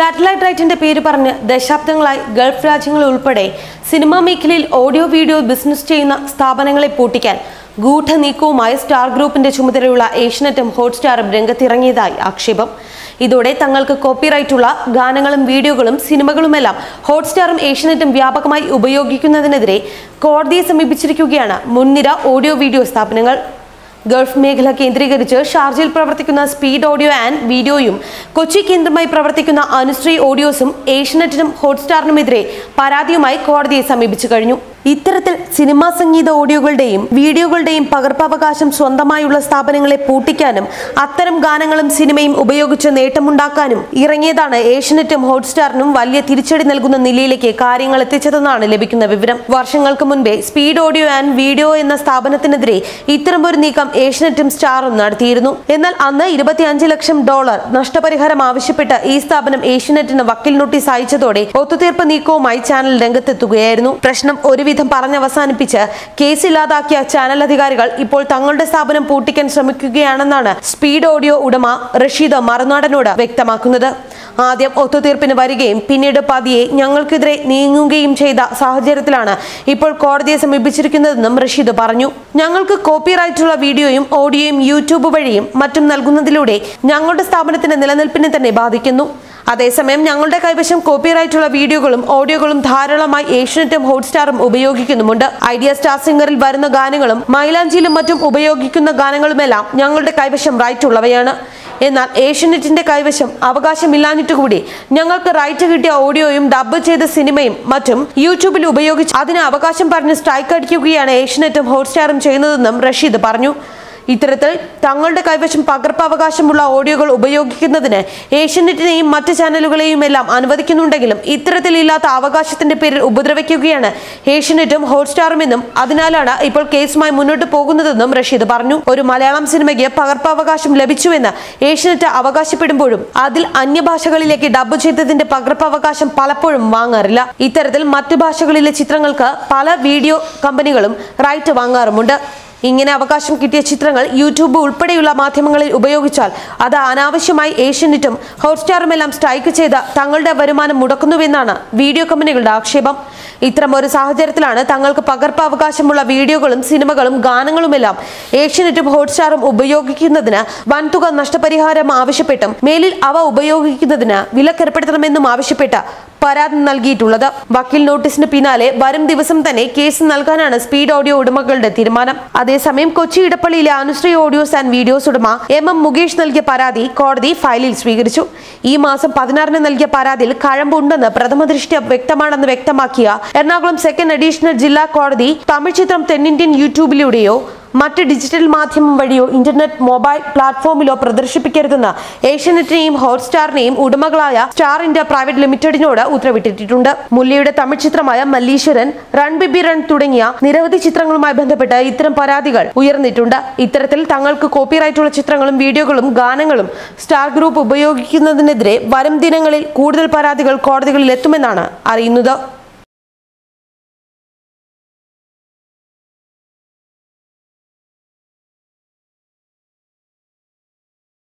Satellite റൈറ്റിന്റെ പേര് പറഞ്ഞ് ദശാബ്ദങ്ങളായി Gulf രാജ്യങ്ങൾ ഉൾപ്പെടെ സിനിമാ മേഖലയിൽ ഓഡിയോ വീഡിയോ ബിസിനസ് ചെയ്യുന്ന സ്ഥാപനങ്ങളെ പൂട്ടിക്കാൻ ഗൂഢനീക്കവുമായി സ്റ്റാർ ഗ്രൂപ്പിന്റെ ചുമതലയുള്ള ഏഷ്യനെറ്റും ഹോട്ട്സ്റ്റാറും രംഗത്തിറങ്ങിയതായി ആക്ഷേപം. ഇതോടെ തങ്ങൾക്ക് കോപ്പിറൈറ്റുള്ള ഗാനങ്ങളും വീഡിയോകളും സിനിമകളുമെല്ലാം ഹോട്ട്സ്റ്റാറും ഏഷ്യനെറ്റും വ്യാപകമായി ഉപയോഗിക്കുന്നതിനെതിരെ കോടതിയെ സമീപിച്ചിരിക്കുകയാണ് മുൻനിര ഓഡിയോ വീഡിയോ സ്ഥാപനങ്ങൾ. ഗൾഫ് മേഖല കേന്ദ്രീകരിച്ച് ഷാർജയിൽ പ്രവർത്തിക്കുന്ന സ്പീഡ് ഓഡിയോ ആൻഡ് വീഡിയോയും കൊച്ചി കേന്ദ്രമായി പ്രവർത്തിക്കുന്ന അനുശ്രീ ഓഡിയോസും ഏഷ്യനെറ്റിനും ഹോട്ട്സ്റ്റാറിനുമെതിരെ പരാതിയുമായി കോടതിയെ സമീപിച്ചു കഴിഞ്ഞു. ഇത്തരത്തിൽ സിനിമാ സംഗീത ഓഡിയോകളുടെയും വീഡിയോകളുടെയും പകർപ്പവകാശം സ്വന്തമായുള്ള സ്ഥാപനങ്ങളെ പൂട്ടിക്കാനും അത്തരം ഗാനങ്ങളും സിനിമയും ഉപയോഗിച്ച് നേട്ടമുണ്ടാക്കാനും ഇറങ്ങിയതാണ് ഏഷ്യനെറ്റും ഹോട്ട്സ്റ്റാറിനും വലിയ തിരിച്ചടി നൽകുന്ന നിലയിലേക്ക് കാര്യങ്ങൾ എത്തിച്ചതെന്നാണ് ലഭിക്കുന്ന വിവരം. വർഷങ്ങൾക്ക് മുൻപേ സ്പീഡ് ഓഡിയോ ആൻഡ് വീഡിയോ എന്ന സ്ഥാപനത്തിനെതിരെ ഇത്തരമൊരു നീക്കം ഏഷ്യനെറ്റും സ്റ്റാറും നടത്തിയിരുന്നു. എന്നാൽ അന്ന് ഇരുപത്തിയഞ്ച് ലക്ഷം ഡോളർ നഷ്ടപരിഹാരം ആവശ്യപ്പെട്ട് ഈ സ്ഥാപനം ഏഷ്യനെറ്റിന് വക്കീൽ നോട്ടീസ് അയച്ചതോടെ ഒത്തുതീർപ്പ് നീക്കവുമായി ചാനൽ രംഗത്തെത്തുകയായിരുന്നു. പ്രശ്നം ഒരുവിധം പറഞ്ഞവസാനിപ്പിച്ച് കേസ് ഇല്ലാതാക്കിയ ചാനൽ അധികാരികൾ ഇപ്പോൾ തങ്ങളുടെ സ്ഥാപനം പൂട്ടിക്കാൻ ശ്രമിക്കുകയാണെന്നാണ് സ്പീഡ് ഓഡിയോ ഉടമ റഷീദ് മറുനാടനോട് വ്യക്തമാക്കുന്നത്. ആദ്യം ഒത്തുതീർപ്പിന് വരികയും പിന്നീട് പതിയെ ഞങ്ങൾക്കെതിരെ നീങ്ങുകയും ചെയ്ത സാഹചര്യത്തിലാണ് ഇപ്പോൾ കോടതിയെ സമീപിച്ചിരിക്കുന്നതെന്നും റഷീദ് പറഞ്ഞു. ഞങ്ങൾക്ക് കോപ്പിറൈറ്റുള്ള വീഡിയോയും ഓഡിയോയും യൂട്യൂബ് വഴിയും മറ്റും നൽകുന്നതിലൂടെ ഞങ്ങളുടെ സ്ഥാപനത്തിന്റെ നിലനിൽപ്പിനെ തന്നെ ബാധിക്കുന്നു. അതേസമയം ഞങ്ങളുടെ കൈവശം കോപ്പിറൈറ്റുള്ള വീഡിയോകളും ഓഡിയോകളും ധാരാളമായി ഏഷ്യനെറ്റും ഹോട്ട്സ്റ്റാറും ഉപയോഗിക്കുന്നുമുണ്ട്. ഐഡിയ സ്റ്റാർ സിംഗറിൽ വരുന്ന ഗാനങ്ങളും മൈലാഞ്ചിയിലും മറ്റും ഉപയോഗിക്കുന്ന ഗാനങ്ങളുമെല്ലാം ഞങ്ങളുടെ കൈവശം റൈറ്റ് ഉള്ളവയാണ്. എന്നാൽ ഏഷ്യനെറ്റിന്റെ കൈവശം അവകാശമില്ലാഞ്ഞിട്ടുകൂടി ഞങ്ങൾക്ക് റൈറ്റ് കിട്ടിയ ഓഡിയോയും ഡബ്ബ് ചെയ്ത സിനിമയും മറ്റും യൂട്യൂബിൽ ഉപയോഗിച്ച് അതിന് അവകാശം പറഞ്ഞ് സ്ട്രൈക്ക് അടിക്കുകയാണ് ഏഷ്യനെറ്റും ഹോട്ട്സ്റ്റാറും ചെയ്യുന്നതെന്നും റഷീദ് പറഞ്ഞു. ഇത്തരത്തിൽ തങ്ങളുടെ കൈവശം പകർപ്പവകാശമുള്ള ഓഡിയോകൾ ഉപയോഗിക്കുന്നതിന് ഏഷ്യനെറ്റിനെയും മറ്റ് ചാനലുകളെയും എല്ലാം അനുവദിക്കുന്നുണ്ടെങ്കിലും ഇത്തരത്തിലില്ലാത്ത അവകാശത്തിന്റെ പേരിൽ ഉപദ്രവിക്കുകയാണ് ഏഷ്യനെറ്റും ഹോട്ട്സ്റ്റാറും എന്നും അതിനാലാണ് ഇപ്പോൾ കേസുമായി മുന്നോട്ട് പോകുന്നതെന്നും റഷീദ് പറഞ്ഞു. ഒരു മലയാളം സിനിമയ്ക്ക് പകർപ്പവകാശം ലഭിച്ചുവെന്ന് ഏഷ്യനെറ്റ് അവകാശപ്പെടുമ്പോഴും അതിൽ അന്യഭാഷകളിലേക്ക് ഡബ് ചെയ്തതിന്റെ പകർപ്പവകാശം പലപ്പോഴും വാങ്ങാറില്ല. ഇത്തരത്തിൽ മറ്റ് ഭാഷകളിലെ ചിത്രങ്ങൾക്ക് പല വീഡിയോ കമ്പനികളും റൈറ്റ് വാങ്ങാറുമുണ്ട്. ഇങ്ങനെ അവകാശം കിട്ടിയ ചിത്രങ്ങൾ യൂട്യൂബ് ഉൾപ്പെടെയുള്ള മാധ്യമങ്ങളിൽ ഉപയോഗിച്ചാൽ അത് അനാവശ്യമായി ഏഷ്യനെറ്റും ഹോട്ട്സ്റ്റാറുമെല്ലാം സ്ട്രൈക്ക് ചെയ്ത തങ്ങളുടെ വരുമാനം മുടക്കുന്നുവെന്നാണ് വീഡിയോ കമ്പനികളുടെ ആക്ഷേപം. ഇത്തരം ഒരു സാഹചര്യത്തിലാണ് തങ്ങൾക്ക് പകർപ്പ് അവകാശമുള്ള വീഡിയോകളും സിനിമകളും ഗാനങ്ങളുമെല്ലാം ഏഷ്യനെറ്റും ഹോട്ട്സ്റ്റാറും ഉപയോഗിക്കുന്നതിന് വൻതുക നഷ്ടപരിഹാരം ആവശ്യപ്പെട്ടും മേലിൽ അവ ഉപയോഗിക്കുന്നതിന് വിലക്കേർപ്പെടുത്തണമെന്നും ആവശ്യപ്പെട്ട് പരാതി നൽകിയിട്ടുള്ളത്. വക്കീൽ നോട്ടീസിന് പിന്നാലെ വരും ദിവസം തന്നെ കേസ് നൽകാനാണ് സ്പീഡ് ഓഡിയോ ഉടമകളുടെ തീരുമാനം. അതേസമയം കൊച്ചി ഇടപ്പള്ളിയിലെ അനുശ്രീ ഓഡിയോസ് ആൻഡ് വീഡിയോസ് ഉടമ എം എം മുകേഷ് നൽകിയ പരാതി കോടതി ഫയലിൽ സ്വീകരിച്ചു. ഈ മാസം പതിനാറിന് നൽകിയ പരാതിയിൽ കഴമ്പുണ്ടെന്ന് പ്രഥമ ദൃഷ്ട്യ വ്യക്തമാണെന്ന് വ്യക്തമാക്കിയ എറണാകുളം സെക്കൻഡ് അഡീഷണൽ ജില്ലാ കോടതി തമിഴ് ചിത്രം തെന്നിന്ത്യൻ യൂട്യൂബിലൂടെയോ മറ്റ് ഡിജിറ്റൽ മാധ്യമം വഴിയോ ഇന്റർനെറ്റ് മൊബൈൽ പ്ലാറ്റ്ഫോമിലോ പ്രദർശിപ്പിക്കരുതെന്ന് ഏഷ്യനെറ്റിനെയും ഹോട്ട്സ്റ്റാറിനെയും ഉടമകളായ സ്റ്റാർ ഇന്ത്യ പ്രൈവറ്റ് ലിമിറ്റഡിനോട് ഉത്തരവിട്ടിട്ടുണ്ട്. മുല്ലയുടെ തമിഴ് ചിത്രമായ മല്ലീശ്വരൻ റൺ ബിബി റൺ തുടങ്ങിയ നിരവധി ചിത്രങ്ങളുമായി ബന്ധപ്പെട്ട് ഇത്തരം പരാതികൾ ഉയർന്നിട്ടുണ്ട്. ഇത്തരത്തിൽ തങ്ങൾക്ക് കോപ്പിറൈറ്റുള്ള ചിത്രങ്ങളും വീഡിയോകളും ഗാനങ്ങളും സ്റ്റാർ ഗ്രൂപ്പ് ഉപയോഗിക്കുന്നതിനെതിരെ വരും ദിനങ്ങളിൽ കൂടുതൽ പരാതികൾ കോടതികളിൽ എത്തുമെന്നാണ് അറിയുന്നത്.